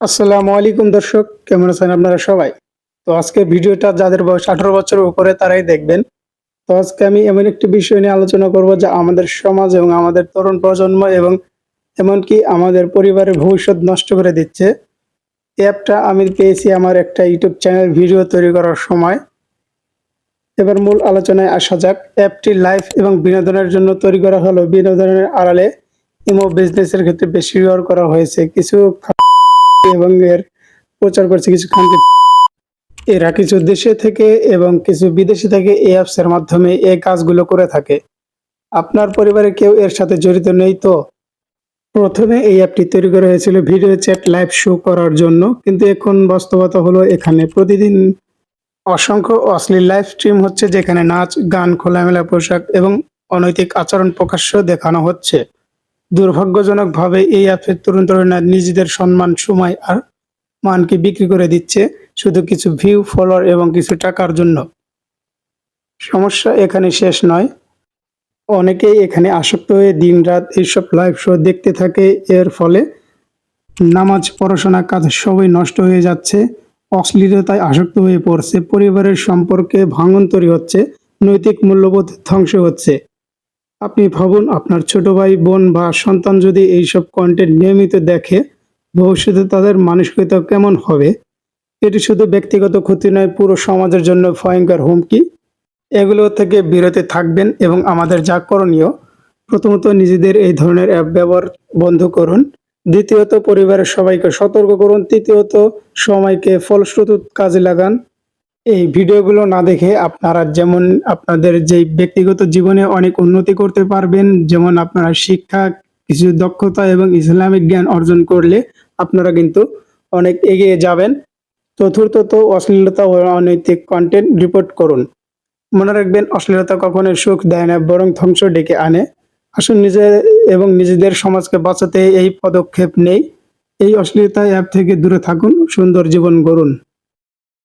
আসসালামু আলাইকুম দর্শক, কেমন আছেন আপনারা সবাই? তো আজকে ভিডিওটা যাদের বয়স আঠারো বছরের উপরে তারাই দেখবেন। তো আজকে আমি এমন একটি বিষয় নিয়ে আলোচনা করব যা আমাদের সমাজ এবং আমাদের তরুণ প্রজন্ম এবং এমনকি আমাদের পরিবারের ভবিষ্যৎ নষ্ট করে দিচ্ছে। অ্যাপটা আমি পেয়েছি আমার একটা ইউটিউব চ্যানেল ভিডিও তৈরি করার সময়। এবার মূল আলোচনায় আসা যাক। অ্যাপটি লাইভ এবং বিনোদনের জন্য তৈরি করা হলো বিনোদনের আড়ালে। ইমো বিজনেসের ক্ষেত্রে বেশি ব্যবহার করা হয়েছে। কিছু এবং এর প্রচার করছে কিছু খানকে এরা কিছু দেশে থেকে এবং কিছু বিদেশে থেকে এই অ্যাপসের মাধ্যমে এই কাজগুলো করে থাকে। আপনার পরিবারে কেউ এর সাথে জড়িত নেই তো? প্রথমে এই অ্যাপটি তৈরি করা হয়েছিল ভিডিও চ্যাট লাইভ শো করার জন্য, কিন্তু এখন বাস্তবতা হলো এখানে প্রতিদিন অসংখ্য অশ্লীল লাইভ স্ট্রিম হচ্ছে, যেখানে নাচ, গান, খোলামেলা পোশাক এবং অনৈতিক আচরণ প্রকাশ্য দেখানো হচ্ছে। দুর্ভাগ্যজনকভাবে এই অ্যাপের তরুণ তরুণীরা নিজেদের সম্মান, সময় আর মানকে বিক্রি করে দিচ্ছে শুধু কিছু ভিউ ফলোয়ার এবং কিছু টাকার জন্য। সমস্যা এখানে শেষ নয়। অনেকেই এখানে আসক্ত হয়ে দিনরাত এইসব লাইভ শো দেখতে থাকে। এর ফলে নামাজ, পড়াশোনা, কাজ সবই নষ্ট হয়ে যাচ্ছে। অশ্লীলতায় আসক্ত হয়ে পড়ছে। পরিবারের সম্পর্কে ভাঙন তৈরি হচ্ছে। নৈতিক মূল্যবোধ ধ্বংস হচ্ছে। আপনি ভাবুন, আপনার ছোট ভাই, বোন বা সন্তান যদি এইসব কন্টেন্ট নিয়মিত দেখে, ভবিষ্যতে তাদের মানসিকতা কেমন হবে? এটি শুধু ব্যক্তিগত ক্ষতি নয়, পুরো সমাজের জন্য ভয়ঙ্কর হুমকি। এগুলো থেকে বিরতি থাকবেন এবং আমাদের যা করণীয়, প্রথমত নিজেদের এই ধরনের অ্যাপ ব্যবহার বন্ধ করুন। দ্বিতীয়ত, পরিবারের সবাইকে সতর্ক করুন। তৃতীয়ত, সময়কে ফলশ্রুত কাজে লাগান। এই ভিডিওগুলো না দেখে আপনারা যেমন আপনাদের যে ব্যক্তিগত জীবনে অনেক উন্নতি করতে পারবেন, যেমন আপনারা শিক্ষা, কিছু দক্ষতা এবং ইসলামিক জ্ঞান অর্জন করলে আপনারা কিন্তু অনেক এগিয়ে যাবেন। চতুর্থত অশ্লীলতা ও অনৈতিক কন্টেন্ট রিপোর্ট করুন। মনে রাখবেন, অশ্লীলতা কখনোই সুখ দেয় না, বরং ধ্বংস ডেকে আনে। আসুন নিজে এবং নিজেদের সমাজকে বাঁচাতে এই পদক্ষেপ নেই। এই অশ্লীলতা অ্যাপ থেকে দূরে থাকুন, সুন্দর জীবন গড়ুন।